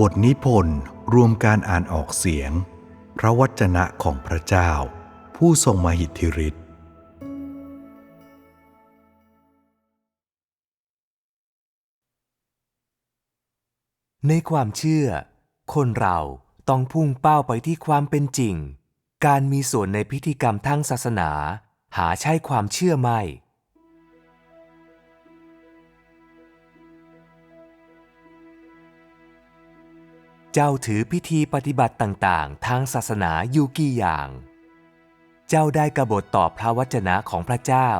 บทนิพนธ์รวมการอ่านออกเสียง พระวจนะของพระเจ้า ผู้ทรงมหิทธิฤทธิ์ในความเชื่อ คนเราต้องพุ่งเป้าไปที่ความเป็นจริง การมีส่วนในพิธีกรรมทางศาสนา หาใช่ความเชื่อไม่ เจ้าถือพิธีปฏิบัติต่างๆ ทางศาสนาอยู่กี่อย่าง เจ้าได้กบฏต่อพระวจนะของพระเจ้า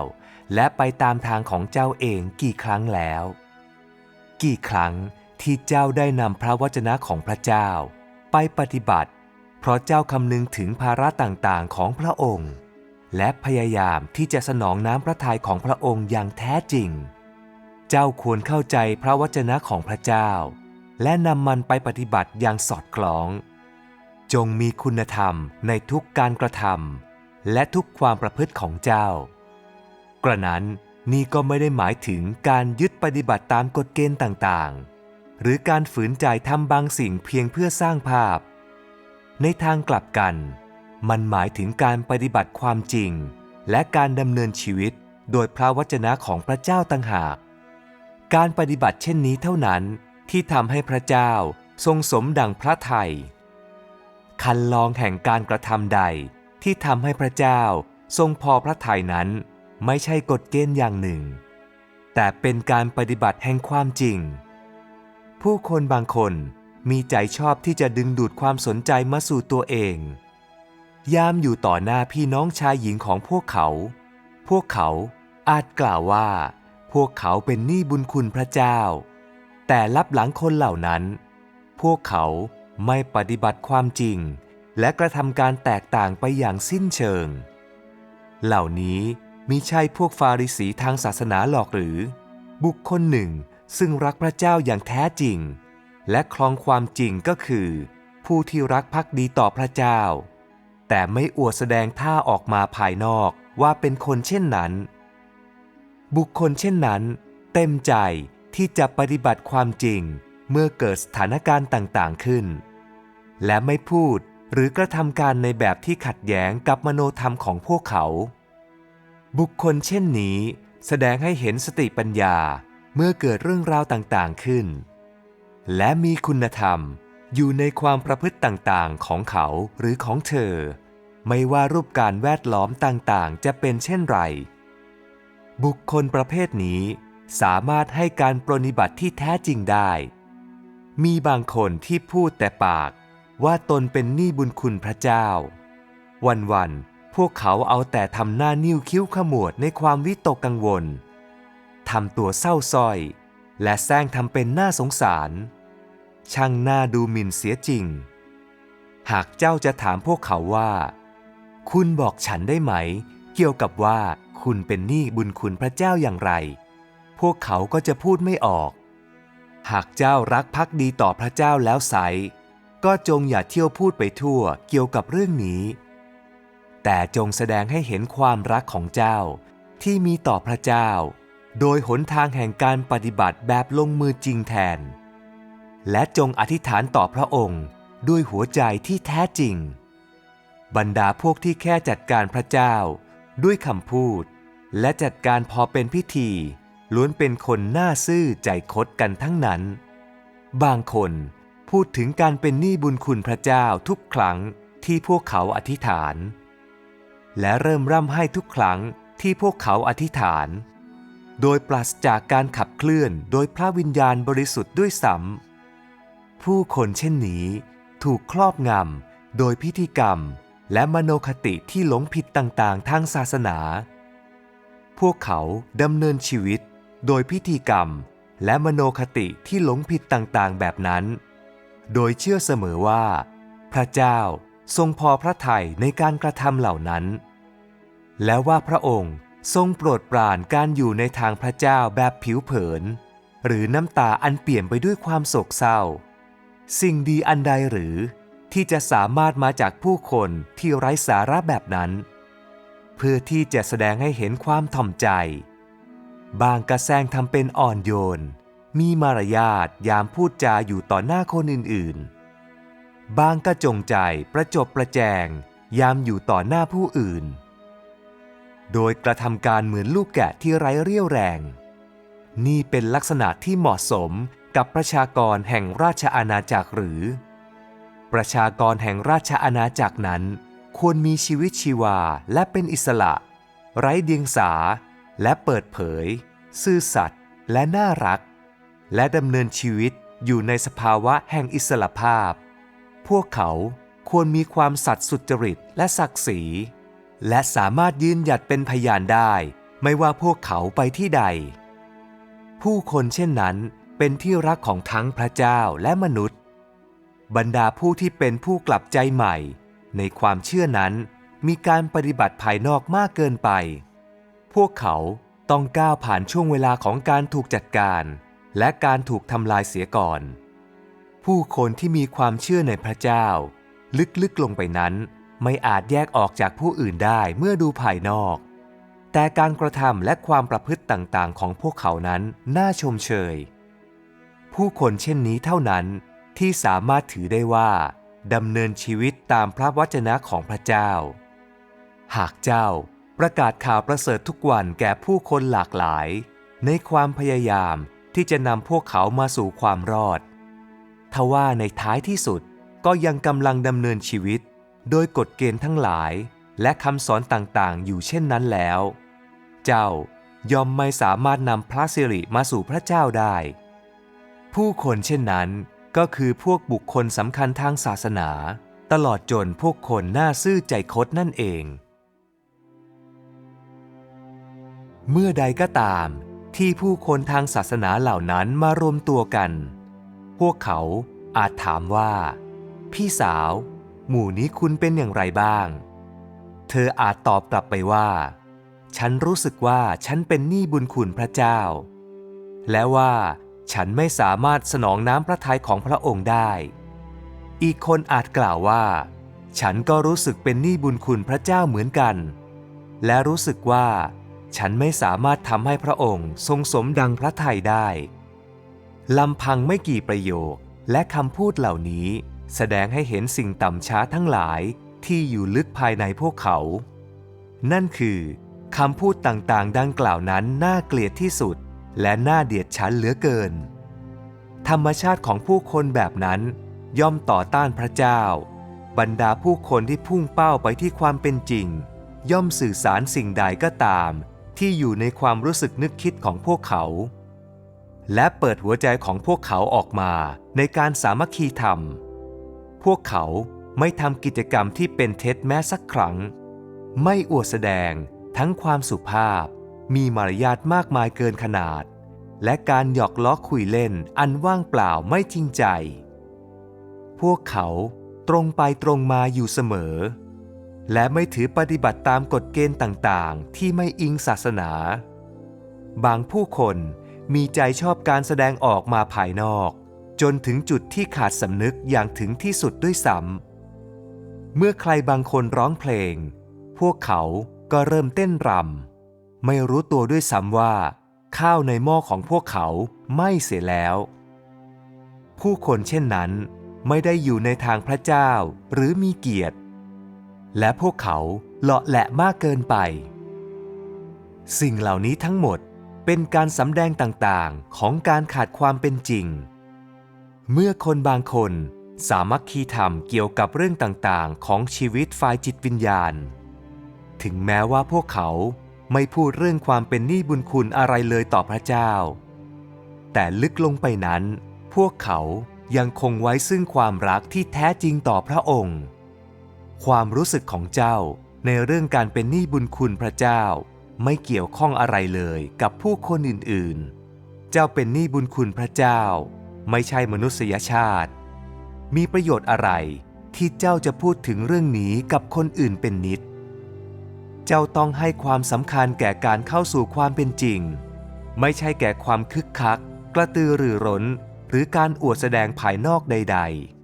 และไปตามทางของเจ้าเองกี่ครั้งแล้ว กี่ครั้งที่เจ้าได้นำพระวจนะของพระเจ้า ไปปฏิบัติ เพราะเจ้าคำนึงถึงภาระต่างๆของพระองค์ และพยายามที่จะสนองน้ำพระทัยของพระองค์อย่างแท้จริง เจ้าควรเข้าใจพระวจนะของพระเจ้า และนำมันไปปฏิบัติอย่างสอดคล้อง จงมีคุณธรรมในทุกการกระทำและทุกความประพฤติของเจ้า กระนั้นนี่ก็ไม่ได้หมายถึงการยึดปฏิบัติตามกฎเกณฑ์ต่างๆ หรือการฝืนใจทำบางสิ่งเพียงเพื่อสร้างภาพ ในทางกลับกัน มันหมายถึงการปฏิบัติความจริง และการดำเนินชีวิตโดยพระวจนะของพระเจ้าต่างหาก การปฏิบัติเช่นนี้เท่านั้น ที่ทำให้พระเจ้าทรงสมดังพระไทย คันลองแห่งการกระทำใดที่ทำให้พระเจ้าทรงพอพระทัยนั้นไม่ใช่กฎเกณฑ์อย่างหนึ่ง แต่เป็นการปฏิบัติแห่งความจริง ผู้คนบางคนมีใจชอบที่จะดึงดูดความสนใจมาสู่ตัวเอง ยามอยู่ต่อหน้าพี่น้องชายหญิงของพวกเขา พวกเขาอาจกล่าวว่า พวกเขาเป็นหนี้บุญคุณพระเจ้า แต่ลับหลังคนเหล่านั้น พวกเขาไม่ปฏิบัติความจริง และกระทำการแตกต่างไปอย่างสิ้นเชิง เหล่านี้มิใช่พวกฟาริสีทางศาสนาหรอกหรือ บุคคลหนึ่งซึ่งรักพระเจ้าอย่างแท้จริง และคลองความจริงก็คือ ผู้ที่รักภักดีต่อพระเจ้า แต่ไม่อวดแสดงท่าออกมาภายนอกว่าเป็นคนเช่นนั้น บุคคลเช่นนั้น เต็มใจ ที่จะปฏิบัติความจริงเมื่อเกิดสถานการณ์ต่างๆขึ้น และไม่พูดหรือกระทำการในแบบที่ขัดแย้งกับมโนธรรมของพวกเขา บุคคลเช่นนี้แสดงให้เห็นสติปัญญาเมื่อเกิดเรื่องราวต่างๆขึ้น และมีคุณธรรมอยู่ในความประพฤติต่างๆของเขาหรือของเธอ ไม่ว่ารูปการแวดล้อมต่างๆ จะเป็นเช่นไร บุคคลประเภทนี้ สามารถให้การปรนิบัติที่แท้จริงได้ มีบางคนที่พูดแต่ปากว่าตนเป็นหนี้บุญคุณพระเจ้า วันๆ พวกเขาเอาแต่ทำหน้านิ้วคิ้วขมวดในความวิตกกังวล ทำตัวเศร้าส้อย และแซงทำเป็นหน้าสงสาร ช่างหน้าดูหมิ่นเสียจริง หากเจ้าจะถามพวกเขาว่า คุณบอกฉันได้ไหม เกี่ยวกับว่าคุณเป็นหนี้บุญคุณพระเจ้าอย่างไร พวกเขาก็จะพูดไม่ออก หากเจ้ารักภักดีต่อพระเจ้าแล้วไซก็จงอย่าเที่ยวพูดไปทั่วเกี่ยวกับเรื่องนี้ แต่จงแสดงให้เห็นความรักของเจ้าที่มีต่อพระเจ้า โดยหนทางแห่งการปฏิบัติแบบลงมือจริงแทน และจงอธิษฐานต่อพระองค์ด้วยหัวใจที่แท้จริง บรรดาพวกที่แค่จัดการพระเจ้า ด้วยคำพูด และจัดการพอเป็นพิธี ล้วนเป็นคนหน้าซื่อใจคดกันทั้งนั้น บางคนพูดถึงการเป็นหนี้บุญคุณพระเจ้าทุกครั้งที่พวกเขาอธิษฐาน และเริ่มร่ำให้ทุกครั้งที่พวกเขาอธิษฐาน โดยปราศจากการขับเคลื่อนโดยพระวิญญาณบริสุทธิ์ด้วยซ้ำผู้คนเช่นนี้ถูกครอบงำโดยพิธีกรรมและมโนคติที่หลงผิดต่างๆ ทางศาสนา พวกเขาดำเนินชีวิต โดยพิธีกรรมและมโนคติที่หลงผิดต่างๆ แบบนั้น โดยเชื่อเสมอว่า พระเจ้าทรงพอพระทัยในการกระทำเหล่านั้น และว่าพระองค์ทรงโปรดปรานการอยู่ในทางพระเจ้าแบบผิวเผิน หรือน้ำตาอันเปี่ยมไปด้วยความโศกเศร้า สิ่งดีอันใดหรือที่จะสามารถมาจากผู้คนที่ไร้สาระแบบนั้น เพื่อที่จะแสดงให้เห็นความถ่อมใจ บางกระแซงทำเป็นอ่อนโยน มีมารยาทยามพูดจาอยู่ต่อหน้าคนอื่นๆ บางก็จงใจประจบประแจง ยามอยู่ต่อหน้าผู้อื่น โดยกระทำการเหมือนลูกแกะที่ไร้เรี่ยวแรง นี่เป็นลักษณะที่เหมาะสมกับประชากรแห่งราชอาณาจักรหรือ ประชากรแห่งราชอาณาจักรนั้น ควรมีชีวิตชีวาและเป็นอิสระ ไร้เดียงสาและเปิดเผย ซื่อสัตย์และน่ารัก และดำเนินชีวิตอยู่ในสภาวะแห่งอิสระภาพ พวกเขาควรมีความสัตย์สุจริตและศักดิ์ศรี และสามารถยืนหยัดเป็นพยานได้ ไม่ว่าพวกเขาไปที่ใด ผู้คนเช่นนั้นเป็นที่รักของทั้งพระเจ้าและมนุษย์ บรรดาผู้ที่เป็นผู้กลับใจใหม่ ในความเชื่อนั้นมีการปฏิบัติภายนอกมากเกินไป พวกเขา ต้องก้าวผ่านช่วงเวลาของการถูกจัดการ และการถูกทำลายเสียก่อน ผู้คนที่มีความเชื่อในพระเจ้า ลึกๆลงไปนั้น ไม่อาจแยกออกจากผู้อื่นได้เมื่อดูภายนอก แต่การกระทำและความประพฤติต่างๆ ของพวกเขานั้นน่าชมเชย ผู้คนเช่นนี้เท่านั้นที่สามารถถือได้ว่าดำเนินชีวิตตามพระวจนะของพระเจ้า หากเจ้า ประกาศข่าวประเสริฐทุกวันแก่ผู้คนหลากหลาย ในความพยายามที่จะนำพวกเขามาสู่ความรอด ทว่าในท้ายที่สุดก็ยังกำลังดำเนินชีวิต โดยกฎเกณฑ์ทั้งหลาย และคำสอนต่างๆ อยู่เช่นนั้นแล้ว เจ้ายอมไม่สามารถนำพระสิริมาสู่พระเจ้าได้ ผู้คนเช่นนั้นก็คือพวกบุคคลสำคัญทางศาสนา ตลอดจนพวกคนหน่าซื่อใจคดนั่นเอง เมื่อใดก็ตามที่ผู้คนทางศาสนาเหล่านั้นมารวมตัวกัน พวกเขาอาจถามว่า พี่สาว หมู่นี้คุณเป็นอย่างไรบ้าง เธออาจตอบกลับไปว่า ฉันรู้สึกว่าฉันเป็นหนี้บุญคุณพระเจ้า และว่าฉันไม่สามารถสนองน้ำพระทัยของพระองค์ได้ อีกคนอาจกล่าวว่า ฉันก็รู้สึกเป็นหนี้บุญคุณพระเจ้าเหมือนกัน และรู้สึกว่า ฉันไม่สามารถทำให้พระองค์ทรงสมดังพระทัยได้ลำพังไม่กี่ประโยคและคำพูดเหล่านี้ แสดงให้เห็นสิ่งต่ำช้าทั้งหลายที่อยู่ลึกภายในพวกเขา นั่นคือคำพูดต่างๆ ดังกล่าวนั้นน่าเกลียดที่สุด และน่าเดียดฉันเหลือเกิน ธรรมชาติของผู้คนแบบนั้น ย่อมต่อต้านพระเจ้า บรรดาผู้คนที่พุ่งเป้าไปที่ความเป็นจริง ย่อมสื่อสารสิ่งใดก็ตาม ที่อยู่ในความรู้สึกนึกคิดของพวกเขา และเปิดหัวใจของพวกเขาออกมาในการสามัคคีธรรม พวกเขาไม่ทำกิจกรรมที่เป็นเท็จแม้สักครั้ง ไม่อวดแสดงทั้งความสุภาพ มีมารยาทมากมายเกินขนาด และการหยอกล้อคุยเล่นอันว่างเปล่าไม่จริงใจ พวกเขาตรงไปตรงมาอยู่เสมอ และไม่ถือปฏิบัติตามกฎเกณฑ์ต่างๆ ที่ไม่อิงศาสนา บางผู้คนมีใจชอบการแสดงออกมาภายนอก จนถึงจุดที่ขาดสำนึกอย่างถึงที่สุดด้วยซ้ำเมื่อใครบางคนร้องเพลง พวกเขาก็เริ่มเต้นรำไม่รู้ตัวด้วยซ้ำว่า ข้าวในหม้อของพวกเขาไหม้เสียแล้ว ผู้คนเช่นนั้น ไม่ได้อยู่ในทางพระเจ้าหรือมีเกียรติ และพวกเขาเลาะแหละมากเกินไป สิ่งเหล่านี้ทั้งหมดเป็นการสำแดงต่างๆของการขาดความเป็นจริง เมื่อคนบางคนสามัคคีธรรมเกี่ยวกับเรื่องต่างๆ ของชีวิตฝ่ายจิตวิญญาณ ถึงแม้ว่าพวกเขาไม่พูดเรื่องความเป็นหนี้บุญคุณอะไรเลยต่อพระเจ้า แต่ลึกลงไปนั้น พวกเขายังคงไว้ซึ่งความรักที่แท้จริงต่อพระองค์ ความรู้สึกของเจ้าในเรื่องการเป็นหนี้บุญคุณพระเจ้า ไม่เกี่ยวข้องอะไรเลยกับผู้คนอื่นๆ เจ้าเป็นหนี้บุญคุณพระเจ้า ไม่ใช่มนุษยชาติ มีประโยชน์อะไรที่เจ้าจะพูดถึงเรื่องนี้กับคนอื่นเป็นนิด เจ้าต้องให้ความสำคัญแก่การเข้าสู่ความเป็นจริง ไม่ใช่แก่ความคึกคัก กระตือรือร้น หรือการอวดแสดงภายนอกใด ๆ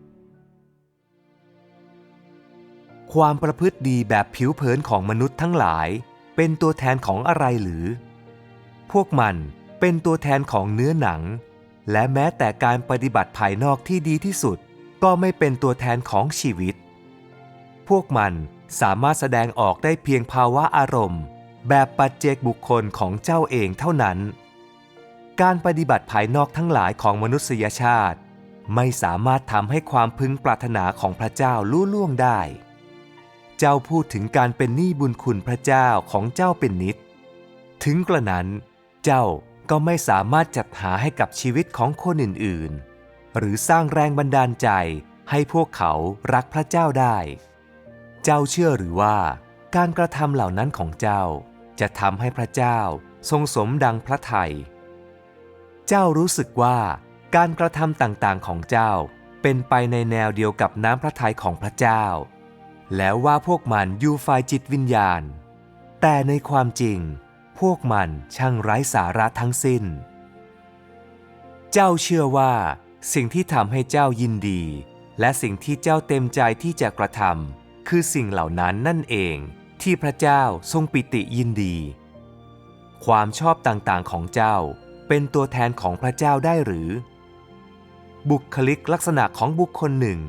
ความประพฤติดีแบบผิวเผินของมนุษย์ทั้งหลาย เป็นตัวแทนของอะไรหรือ พวกมันเป็นตัวแทนของเนื้อหนัง และแม้แต่การปฏิบัติภายนอกที่ดีที่สุด ก็ไม่เป็นตัวแทนของชีวิต พวกมันสามารถแสดงออกได้เพียงภาวะอารมณ์ แบบปัจเจกบุคคลของเจ้าเองเท่านั้น การปฏิบัติภายนอกทั้งหลายของมนุษยชาติ ไม่สามารถทำให้ความพึงปรารถนาของพระเจ้าลุ่ล่วงได้ เจ้าพูดถึงการเป็นหนี้บุญคุณพระเจ้าของเจ้าเป็นนิด ถึงกระนั้น เจ้าก็ไม่สามารถจัดหาให้กับชีวิตของคนอื่นๆ หรือสร้างแรงบันดาลใจให้พวกเขารักพระเจ้าได้ เจ้าเชื่อหรือว่า การกระทำเหล่านั้นของเจ้า จะทำให้พระเจ้าทรงสมดังพระทยัย เจ้ารู้สึกว่าการกระทำต่างๆของเจ้าเป็นไปในแนวเดียวกับน้ำพระทัยของพระเจ้า แล้วว่าพวกมันอยู่ฝ่ายจิตวิญญาณ แต่ในความจริง พวกมันช่างไร้สาระทั้งสิ้น เจ้าเชื่อว่า สิ่งที่ทำให้เจ้ายินดี และสิ่งที่เจ้าเต็มใจที่จะกระทำคือสิ่งเหล่านั้นนั่นเองที่พระเจ้าทรงปิติยินดี ความชอบต่างๆของเจ้าเป็นตัวแทนของพระเจ้าได้หรือ บุคลิกลักษณะของบุคคลหนึ่ง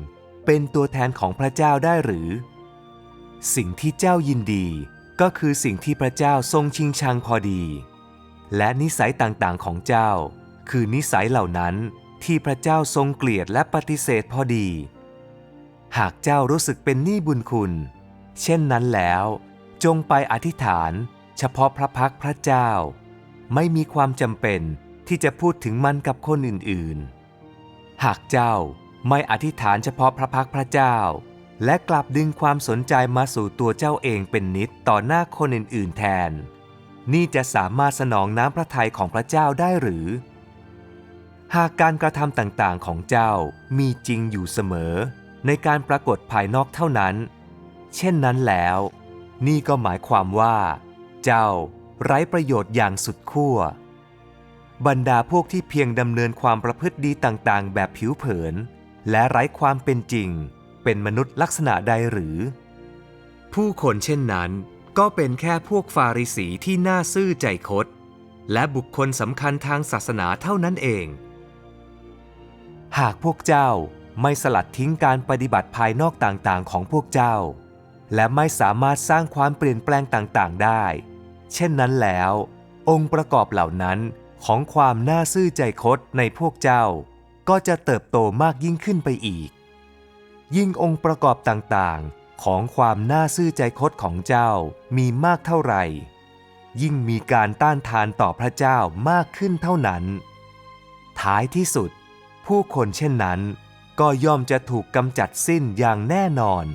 เป็นตัวแทนของพระเจ้าได้หรือ สิ่งที่เจ้ายินดี ก็คือสิ่งที่พระเจ้าทรงชิงชังพอดี และนิสัยต่างๆของเจ้า คือนิสัยเหล่านั้นที่พระเจ้าทรงเกลียดและปฏิเสธพอดี หากเจ้ารู้สึกเป็นหนี้บุญคุณ เช่นนั้นแล้ว จงไปอธิษฐาน เฉพาะพระพักพระเจ้า ไม่มีความจำเป็นที่จะพูดถึงมันกับคนอื่นๆ หากเจ้าไม่อธิษฐานเฉพาะพระพักพระเจ้า และกลับดึงความสนใจมาสู่ตัวเจ้าเองเป็นนิดต่อหน้าคนอื่นๆแทน นี่จะสามารถสนองน้ำพระทัยของพระเจ้าได้หรือ หากการกระทำต่างๆของเจ้ามีจริงอยู่เสมอ ในการปรากฏภายนอกเท่านั้น เช่นนั้นแล้ว นี่ก็หมายความว่า เจ้าไร้ประโยชน์อย่างสุดขั้วบรรดาพวกที่เพียงดำเนินความประพฤติดีต่างๆ แบบผิวเผิน และไร้ความเป็นจริง เป็นมนุษย์ลักษณะใดหรือ ผู้คนเช่นนั้น ก็เป็นแค่พวกฟาริสีที่น่าซื่อใจคดและบุคคลสำคัญทางศาสนาเท่านั้นเอง หากพวกเจ้าไม่สลัดทิ้งการปฏิบัติภายนอกต่างๆ ของพวกเจ้า และไม่สามารถสร้างความเปลี่ยนแปลงต่างๆ ได้ เช่นนั้นแล้ว องค์ประกอบเหล่านั้นของความน่าซื่อใจคดในพวกเจ้า ก็จะเติบโตมากยิ่งขึ้นไปอีก ยิ่งองค์ประกอบต่างๆ ของความน่าซื่อใจคดของเจ้ามีมากเท่าไหร่ ยิ่งมีการต้านทานต่อพระเจ้ามากขึ้นเท่านั้น ท้ายที่สุด ผู้คนเช่นนั้น ก็ย่อมจะถูกกำจัดสิ้นอย่างแน่นอน